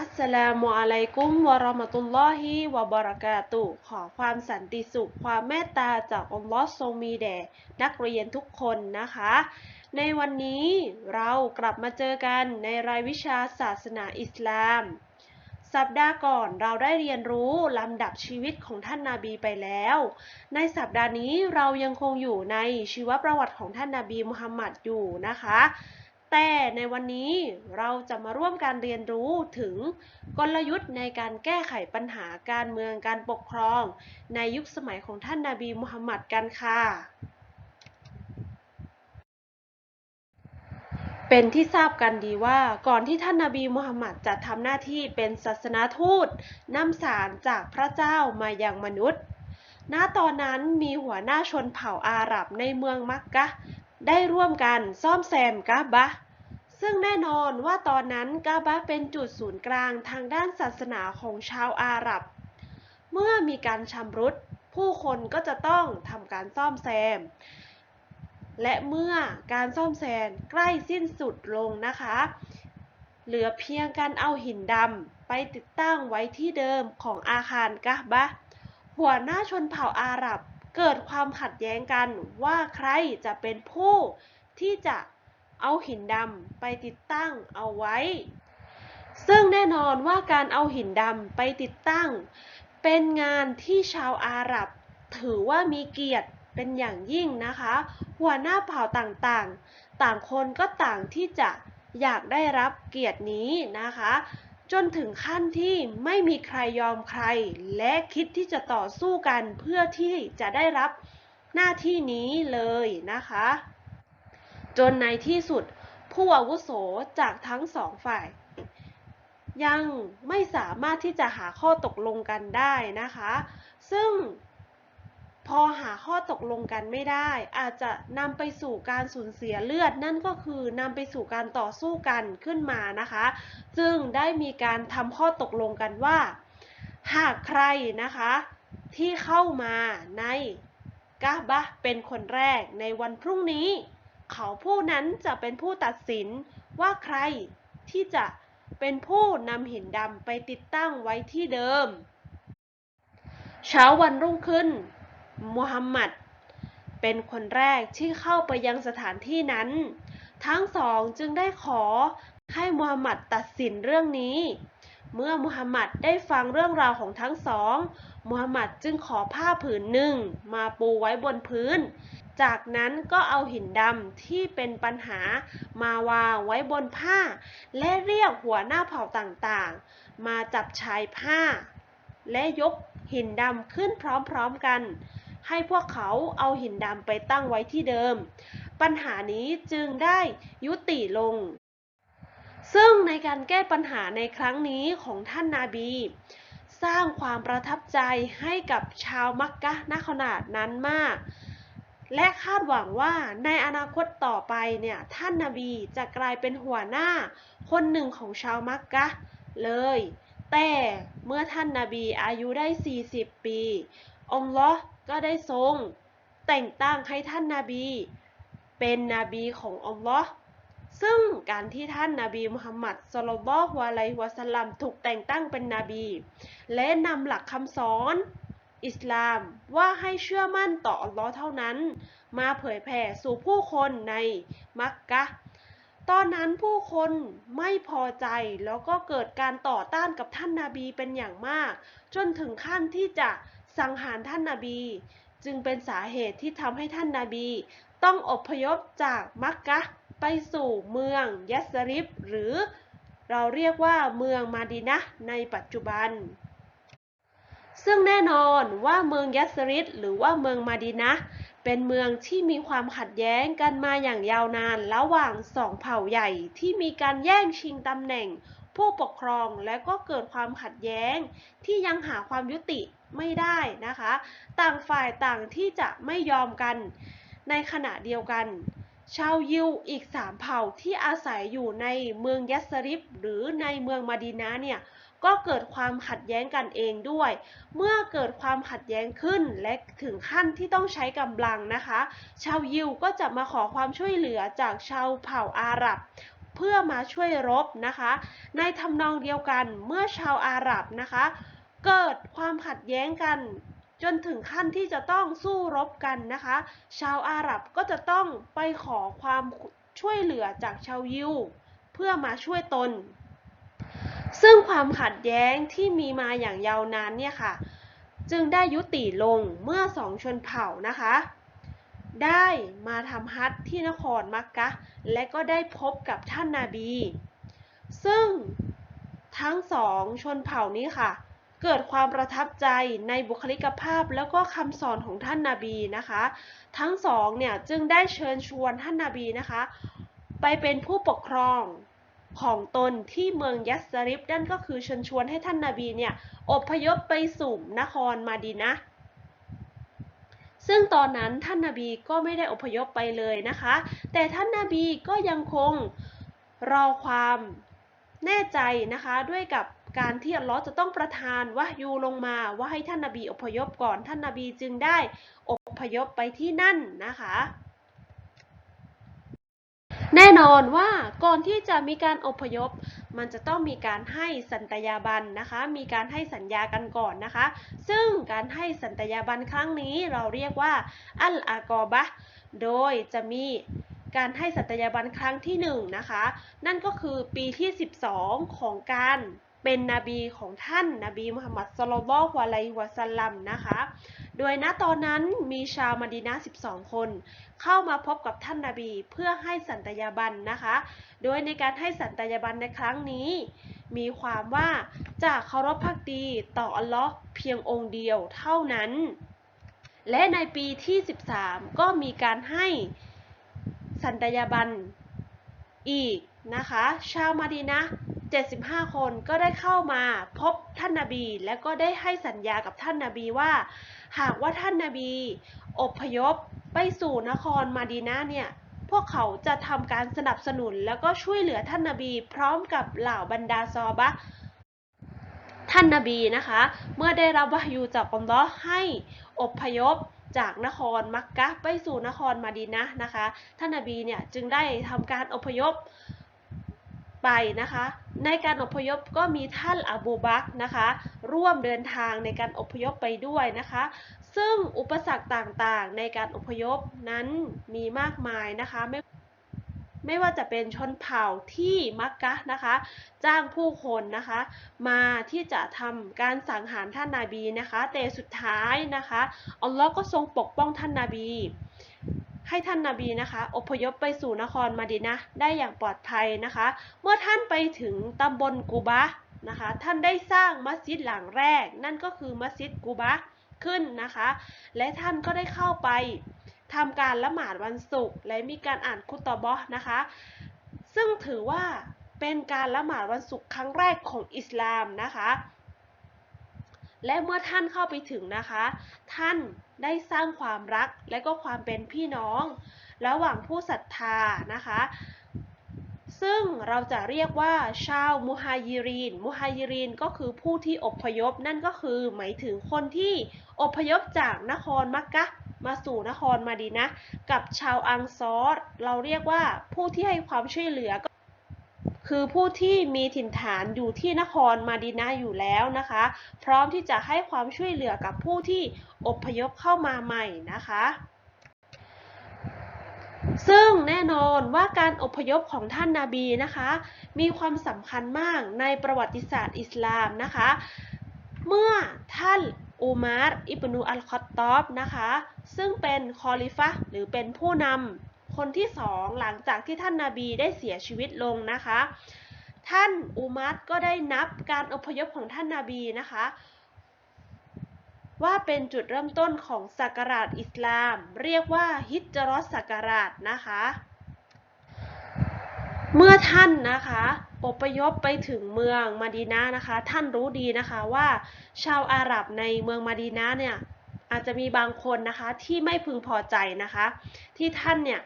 อัสสลามุอะลัยกุมวะราะมะตุลลอฮิวะบะเราะกาตุขอความสันติสุข ความเมตตาจากอัลลอฮ์ทรงมีแด่นักเรียนทุกคนนะคะ ในวันนี้เรากลับมาเจอกันในรายวิชาศาสนาอิสลาม สัปดาห์ก่อนเราได้เรียนรู้ลำดับชีวิตของท่านนาบีไปแล้ว ในสัปดาห์นี้เรายังคงอยู่ในชีวประวัติของท่านนาบีมุฮัมมัดอยู่นะคะ แต่ในวันนี้เราจะมาร่วมการเรียนรู้ถึงกลยุทธ์ในการแก้ไขปัญหาการเมืองการปกครอง ในยุคสมัยของท่านนาบีมุฮัมมัดกันค่ะ เป็นที่ทราบกันดีว่าก่อนที่ท่านนาบีมุฮัมมัดจะทำหน้าที่เป็นศาสนาทูตนำสารจากพระเจ้ามายังมนุษย์ณตอนนั้นมีหัวหน้าชนเผ่าอาหรับในเมืองมักกะ ได้ร่วมกันซ่อมแซมกาบะ ซึ่งแน่นอนว่าตอนนั้นกาบะเป็นจุดศูนย์กลางทางด้านศาสนาของชาวอาหรับ เมื่อมีการชำรุด ผู้คนก็จะต้องทำการซ่อมแซม และเมื่อการซ่อมแซมใกล้สิ้นสุดลงนะคะ เหลือเพียงการเอาหินดำไปติดตั้งไว้ที่เดิมของอาคารกะบะหัวหน้าชนเผ่าอาหรับ เกิดความขัดแย้งกันว่าใครจะเป็นผู้ที่จะเอาหินดำไปติดตั้งเอาไว้ ซึ่งแน่นอนว่าการเอาหินดำไปติดตั้ง เป็นงานที่ชาวอาหรับ ถือว่ามีเกียรติเป็นอย่างยิ่งนะคะ หัวหน้าเผ่าต่างๆ ต่างคนก็ต่างที่จะอยากได้รับเกียรตินี้นะคะ จนถึงขั้นที่ไม่มีใครยอมใคร และคิดที่จะต่อสู้กันเพื่อที่จะได้รับหน้าที่นี้เลยนะคะ จนในที่สุดผู้อาวุโสจากทั้งสองฝ่าย ยังไม่สามารถที่จะหาข้อตกลงกันได้นะคะ ซึ่ง พอหาข้อตกลงกันไม่ได้ อาจจะนำไปสู่การสูญเสียเลือด นั่นก็คือนำไปสู่การต่อสู้กันขึ้นมานะคะซึ่งได้มีการทำข้อตกลงกันว่า หากใครนะคะที่เข้ามาในกาบะเป็นคนแรกในวันพรุ่งนี้ เขาผู้นั้นจะเป็นผู้ตัดสินว่าใครที่จะเป็นผู้นำหินดำไปติดตั้งไว้ที่เดิม เช้าวันรุ่งขึ้น มุฮัมหมัดเป็นคนแรกที่เข้าไปยังสถานที่นั้น ทั้งสองจึงได้ขอให้มุฮัมหมัดตัดสินเรื่องนี้ เมื่อมุฮัมหมัดได้ฟังเรื่องราวของทั้งสองมุฮัมหมัดจึงขอผ้าผืนหนึ่งมาปูไว้บนพื้น จากนั้นก็เอาหินดำที่เป็นปัญหามาวางไว้บนผ้า และเรียกหัวหน้าเผ่าต่างๆ มาจับชายผ้า และยกหินดำขึ้นพร้อมๆกัน ให้พวกเขาเอาหินดำไปตั้งไว้ที่เดิม ปัญหานี้จึงได้ยุติลง ซึ่งในการแก้ปัญหาในครั้งนี้ของท่านนาบี สร้างความประทับใจให้กับชาวมักกะณขนาดนั้นมาก และคาดหวังว่าในอนาคตต่อไปเนี่ยท่านนาบีจะกลายเป็นหัวหน้าคนหนึ่งของชาวมักกะเลยแต่เมื่อท่านนาบีอายุได้ 40 ปี องค์ลอ ก็ได้ทรงแต่งตั้งให้ท่านนาบี เป็นนบีของอัลลอฮ์ซึ่งการที่ท่านนาบีมุฮัมมัดสลลัลอฮุอะลัยฮิวะสลัมถูกแต่งตั้งเป็นนบี และนำหลักคำสอนอิสลามว่าให้เชื่อมั่นต่ออัลลอฮ์เท่านั้น มาเผยแผ่สู่ผู้คนในมักกะ ตอนนั้นผู้คนไม่พอใจแล้วก็เกิดการต่อต้านกับท่านนาบีเป็นอย่างมาก จนถึงขั้นที่จะ สังหารท่านนาบี จึงเป็นสาเหตุที่ทำให้ท่านนาบี ต้องอพยพจากมักกะไปสู่เมืองยัสริบหรือเราเรียกว่าเมืองมาดินะในปัจจุบัน ซึ่งแน่นอนว่าเมืองยัสริดหรือว่าเมืองมาดินะเป็นเมืองที่มีความขัดแย้งกันมาอย่างยาวนานระหว่างสองเผ่าใหญ่ที่มีการแย่งชิงตำแหน่ง ผู้ปกครองและก็เกิดความขัดแย้งที่ยังหาความยุติ ไม่ได้นะคะ ต่างฝ่ายต่างที่จะไม่ยอมกันในขณะเดียวกัน ชาวยิวอีกสามเผ่าที่อาศัยอยู่ในเมืองยัสริบหรือในเมืองมาดีนะห์เนี่ยก็เกิดความขัดแย้งกันเองด้วย เมื่อเกิดความขัดแย้งขึ้นและถึงขั้นที่ต้องใช้กำลังนะคะ ชาวยิวก็จะมาขอความช่วยเหลือจากชาวเผ่าอาหรับ เพื่อมาช่วยรบนะคะ ในทำนองเดียวกันเมื่อชาวอาหรับนะคะ เกิดความขัดแย้งกัน จนถึงขั้นที่จะต้องสู้รบกันนะคะ ชาวอาหรับก็จะต้องไปขอความช่วยเหลือจากชาวยิวเพื่อมาช่วยตน ซึ่งความขัดแย้งที่มีมาอย่างยาวนานเนี่ยค่ะ จึงได้ยุติลงเมื่อสองชนเผ่านะคะ ได้มาทำฮัจญ์ที่นครมักกะ และก็ได้พบกับท่านนาบี ซึ่งทั้งสองชนเผ่านี้ค่ะ เกิดความประทับใจในบุคลิกภาพแล้วก็คำสอนของท่านนาบีนะคะ ทั้งสองเนี่ยจึงได้เชิญชวนท่านนาบีนะคะ ไปเป็นผู้ปกครองของตนที่เมืองยัสริบนั่นก็คือเชิญชวนให้ท่านนาบีเนี่ยอพยพไปสู่นครมาดีนะ ซึ่งตอนนั้นท่านนาบีก็ไม่ได้อพยพไปเลยนะคะ แต่ท่านนาบีก็ยังคงรอความ แน่ใจนะคะด้วยกับการที่อัลลอฮ์จะต้องประทานวะยูลงมาว่าให้ท่านนาบีอพยพก่อนท่านนาบีจึงได้อพยพไปที่นั่นนะคะ แน่นอนว่าก่อนที่จะมีการอพยพ มันจะต้องมีการให้สันตยาบันนะคะ มีการให้สัญญากันก่อนนะคะ ซึ่งการให้สันตยาบันครั้งนี้เราเรียกว่าอัลอากอบะโดยจะมี การให้สัตยาบันครั้งที่1นงนะคะ นั่นก็คือปีที่ 12 ของการเป็นนบีของท่านนบีมุฮัมมัดสลลัลอฮุอะลัยฮิวะสัลลัมนะคะ โดยณตอนนั้นมีชาวมดีนะห์12 คน เข้ามาพบกับท่านนาบีเพื่อให้สันตยาบันนะคะ โดยในการให้สันตยาบันในครั้งนี้ มีความว่าจะเคารพพักดีต่ออัลลอฮ์เพียงองค์เดียวเท่านั้น และในปีที่ 13 ก็มีการให้ สันตยาบันอีกนะคะ ชาวมาดีนะ 75 คนก็ได้เข้ามาพบท่านนาบี และก็ได้ให้สัญญากับท่านนาบีว่า หากว่าท่านนาบีอบพยพไปสู่นครมาดีนะเนี่ยพวกเขาจะทำการสนับสนุนแล้วก็ช่วยเหลือท่านนาบี พร้อมกับเหล่าบรรดาซอบะท่านนาบีนะคะ เมื่อได้รับวะฮยูจากอัลลอฮ์ให้อบพยพ จากนครมักกะไปสู่นครมาดีนะนะคะ ท่านนบีเนี่ยจึงได้ทำการอพยพไปนะคะ ในการอพยพก็มีท่านอบูบักนะคะ ร่วมเดินทางในการอพยพไปด้วยนะคะ ซึ่งอุปสรรคต่างๆ ในการอพยพนั้นมีมากมายนะคะไม่ ไม่ว่าจะเป็นชนเผ่าที่มักกะนะคะ จ้างผู้คนนะคะ มาที่จะทำการสังหารท่านนาบีนะคะแต่สุดท้ายนะคะอัลลอฮ์ก็ทรงปกป้องท่านนาบี ให้ท่านนาบีนะคะ อพยพไปสู่นครมาดีนะได้อย่างปลอดภัยนะคะ เมื่อท่านไปถึงตำบลกูบะนะคะท่านได้สร้างมัสยิดหลังแรก นั่นก็คือมัสยิดกูบะขึ้นนะคะ และท่านก็ได้เข้าไป ทำการละหมาดวันศุกร์และมีการอ่านคุตบะนะคะ ซึ่งถือว่าเป็นการละหมาดวันศุกร์ครั้งแรกของอิสลามนะคะ และเมื่อท่านเข้าไปถึงนะคะ ท่านได้สร้างความรักและก็ความเป็นพี่น้อง ระหว่างผู้ศรัทธานะคะ ซึ่งเราจะเรียกว่าชาวมุฮายิรีน มุฮายิรีนก็คือผู้ที่อพยพนั่นก็คือหมายถึงคนที่อพยพจากนครมักกะ มาสู่นครมาดีนะ กับชาวอังซอรเราเรียกว่าผู้ที่ให้ความช่วยเหลือก็คือผู้ที่มีถิ่นฐานอยู่ที่นครมาดีนะห์อยู่แล้วนะคะ พร้อมที่จะให้ความช่วยเหลือกับผู้ที่อพยพเข้ามาใหม่นะคะ ซึ่งแน่นอนว่าการอพยพของท่านนาบีนะคะ มีความสำคัญมากในประวัติศาสตร์อิสลามนะคะ เมื่อท่าน อุมารอิบนุอัลคอตตอบนะคะ ซึ่งเป็นคอลิฟะหรือเป็นผู้นำคนที่สองหลังจากที่ท่านนาบีได้เสียชีวิตลงนะคะ ท่านอุมัรก็ได้นับการอพยพของท่านนาบีนะคะ ว่าเป็นจุดเริ่มต้นของศักราชอิสลาม เรียกว่าฮิจรอสศักราชนะคะ เมื่อท่านนะคะ อพยพไปถึงเมืองมาดีนะห์นะคะ ท่านรู้ดีนะคะว่าชาวอาหรับในเมืองมาดีนะห์เนี่ยอาจจะมีบางคนนะคะที่ไม่พึงพอใจนะคะ ที่ท่านเนี่ย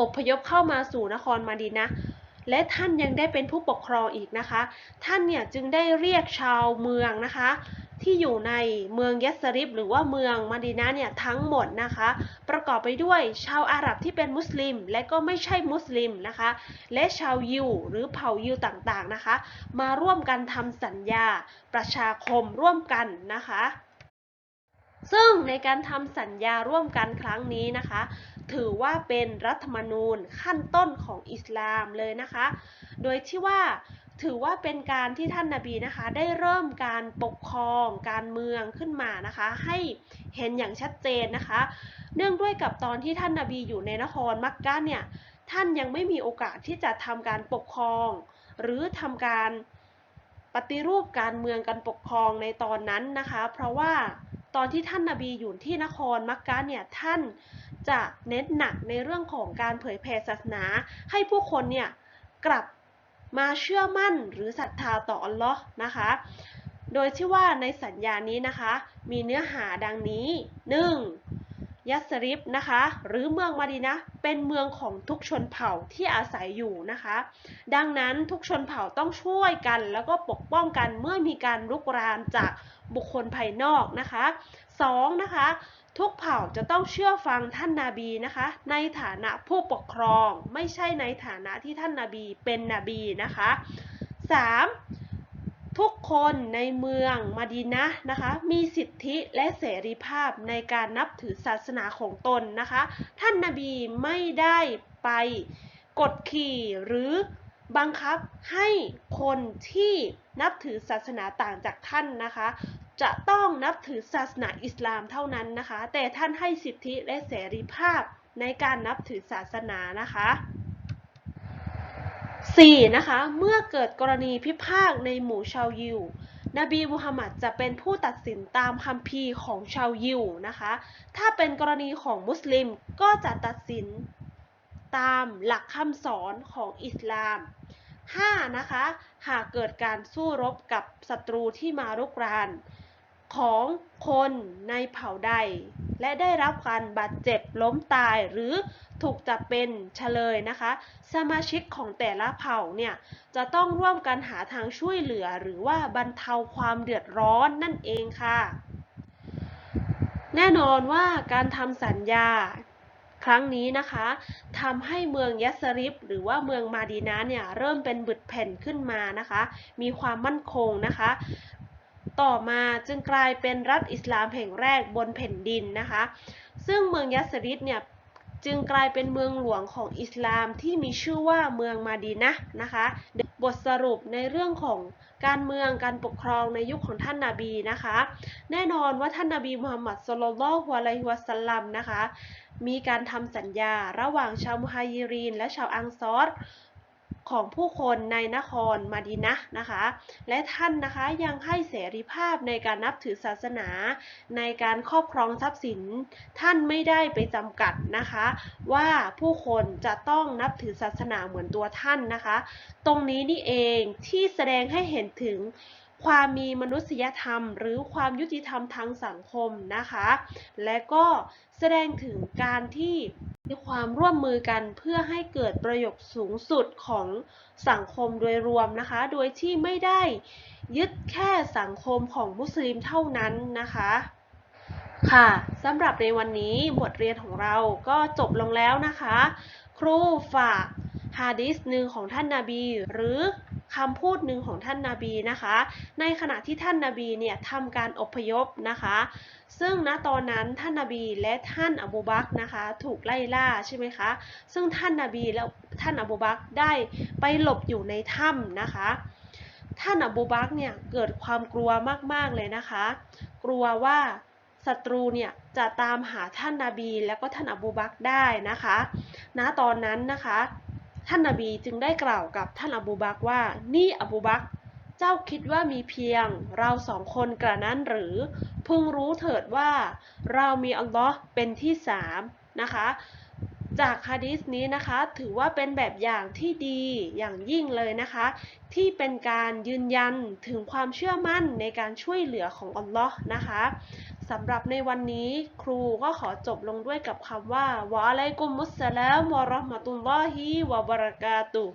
อพยพเข้ามาสู่นครมาดีนะและท่านยังได้เป็นผู้ปกครองอีกนะคะ ท่านเนี่ยจึงได้เรียกชาวเมืองนะคะ ที่อยู่ในเมืองยัสริบหรือว่าเมืองมะดีนะห์เนี่ยทั้งหมดนะคะ ประกอบไปด้วยชาวอาหรับที่เป็นมุสลิม และก็ไม่ใช่มุสลิมนะคะ และชาวยิวหรือเผ่ายิวต่างๆนะคะ มาร่วมกันทำสัญญาประชาคมร่วมกันนะคะซึ่งในการทำสัญญาร่วมกันครั้งนี้นะคะ ถือว่าเป็นรัฐธรรมนูญขั้นต้นของอิสลามเลยนะคะ โดยที่ว่า ถือว่าเป็นการที่ท่านนาบีนะคะ ได้เริ่มการปกครองการเมืองขึ้นมานะคะ ให้เห็นอย่างชัดเจนนะคะ เนื่องด้วยกับตอนที่ท่านนาบีอยู่ในนครมักกะเนี่ยท่านยังไม่มีโอกาสที่จะทำการปกครอง หรือทำการปฏิรูปการเมืองการปกครองในตอนนั้นนะคะ เพราะว่าตอนที่ท่านนาบีอยู่ที่นครมักกะเนี่ยท่านจะเน้นหนักในเรื่องของการเผยแผ่ศาสนา ให้ผู้คนเนี่ยกลับ มาเชื่อมั่นหรือศรัทธาต่ออัลลอฮ์นะคะ โดยที่ว่าในสัญญานี้นะคะ มีเนื้อหาดังนี้ 1. ยัสริบนะคะ หรือเมืองมาดีนะ เป็นเมืองของทุกชนเผ่าที่อาศัยอยู่นะคะ ดังนั้นทุกชนเผ่าต้องช่วยกัน แล้วก็ปกป้องกันเมื่อมีการรุกรานจากบุคคลภายนอกนะคะ 2. นะคะทุกเผ่าจะต้องเชื่อฟังท่านนาบีนะคะ ในฐานะผู้ปกครองไม่ใช่ในฐานะที่ท่านนาบีเป็นนบีนะคะ 3. ทุกคนในเมืองมาดีนะนะคะ มีสิทธิและเสรีภาพในการนับถือศาสนาของตนนะคะ ท่านนาบีไม่ได้ไปกดขี่หรือบังคับให้คนที่นับถือศาสนาต่างจากท่านนะคะ จะต้องนับถือศาสนาอิสลามเท่านั้นนะคะ แต่ท่านให้สิทธิและเสรีภาพในการนับถือศาสนานะคะ 4. นะคะ เมื่อเกิดกรณีพิพาทในหมู่ชาวยิวนบีมุฮัมมัดจะเป็นผู้ตัดสินตามคัมภีร์ของชาวยิวนะคะ ถ้าเป็นกรณีของมุสลิมก็จะตัดสินตามหลักคำสอนของอิสลาม 5. นะคะ หากเกิดการสู้รบกับศัตรูที่มารุกรานของคนในเผ่าใด และได้รับการบาดเจ็บล้มตายหรือถูกจับเป็นเฉลยนะคะ สมาชิกของแต่ละเผ่าเนี่ยจะต้องร่วมกันหาทางช่วยเหลือหรือว่าบรรเทาความเดือดร้อนนั่นเองค่ะ แน่นอนว่าการทำสัญญาครั้งนี้นะคะทำให้เมืองยัสริบหรือว่าเมืองมาดีนะห์เนี่ยเริ่มเป็นบึดแผ่นขึ้นมานะคะ มีความมั่นคงนะคะ ต่อมาจึงกลายเป็นรัฐอิสลามแห่งแรกบนแผ่นดินนะคะ ซึ่งเมืองยัสริบเนี่ยจึงกลายเป็นเมืองหลวงของอิสลามที่มีชื่อว่าเมืองมาดีนะนะคะ บทสรุปในเรื่องของการเมืองการปกครองในยุคของท่านนาบีนะคะ แน่นอนว่าท่านนาบีมุฮัมมัดศ็อลลัลฮุอะลัยฮิวะซัลลัมนะคะ มีการทำสัญญาระหว่างชาวมุฮัยิรินและชาวอังซอร ของผู้คนในนครมาดีนะนะคะ และท่านนะคะยังให้เสรีภาพในการนับถือศาสนา ในการครอบครองทรัพย์สิน ท่านไม่ได้ไปจำกัดนะคะ ว่าผู้คนจะต้องนับถือศาสนาเหมือนตัวท่านนะคะ ตรงนี้นี่เองที่แสดงให้เห็นถึง ความมีมนุษยธรรม หรือความยุติธรรมทางสังคมนะคะ และก็แสดงถึงการที่มีความร่วมมือกันเพื่อให้เกิดประโยชน์สูงสุดของสังคมโดยรวมนะคะ โดยที่ไม่ได้ยึดแค่สังคมของมุสลิมเท่านั้นนะคะค่ะสำหรับในวันนี้บทเรียนของเราก็จบลงแล้วนะคะ ครูฝากฮะดีษหนึ่งของท่านนาบี หรือ คำพูดหนึ่งของท่านนาบีนะคะ ในขณะที่ท่านนาบีเนี่ยทำการอพยพนะคะ ซึ่งณตอนนั้นท่านนาบีและท่านอบูบักนะคะ ถูกไล่ล่าใช่ไหมคะ ซึ่งท่านนาบีและท่านอบูบักได้ไปหลบอยู่ในถ้ำนะคะท่านอบูบักเนี่ยเกิดความกลัวมากๆเลยนะคะ กลัวว่าศัตรูเนี่ยจะตามหาท่านนาบีและก็ท่านอบูบักได้นะคะ ณตอนนั้นนะคะ ท่านนาบีจึงได้กล่าวกับท่านอบูบักว่า นี่อบูบัก เจ้าคิดว่ามีเพียง เราสองคนกระนั้นหรือ พึงรู้เถิดว่า เรามีอัลลอฮ์เป็นที่สามนะคะ จากฮะดีษนี้นะคะ ถือว่าเป็นแบบอย่างที่ดีอย่างยิ่งเลยนะคะ ที่เป็นการยืนยันถึงความเชื่อมั่นในการช่วยเหลือของอัลลอฮ์นะคะ สำหรับในวันนี้ครูก็ขอจบลงด้วยกับคำว่าวะอะลัยกุมุสสลามวะเราะห์มะตุลลอฮิวะบะเราะกาตุฮ์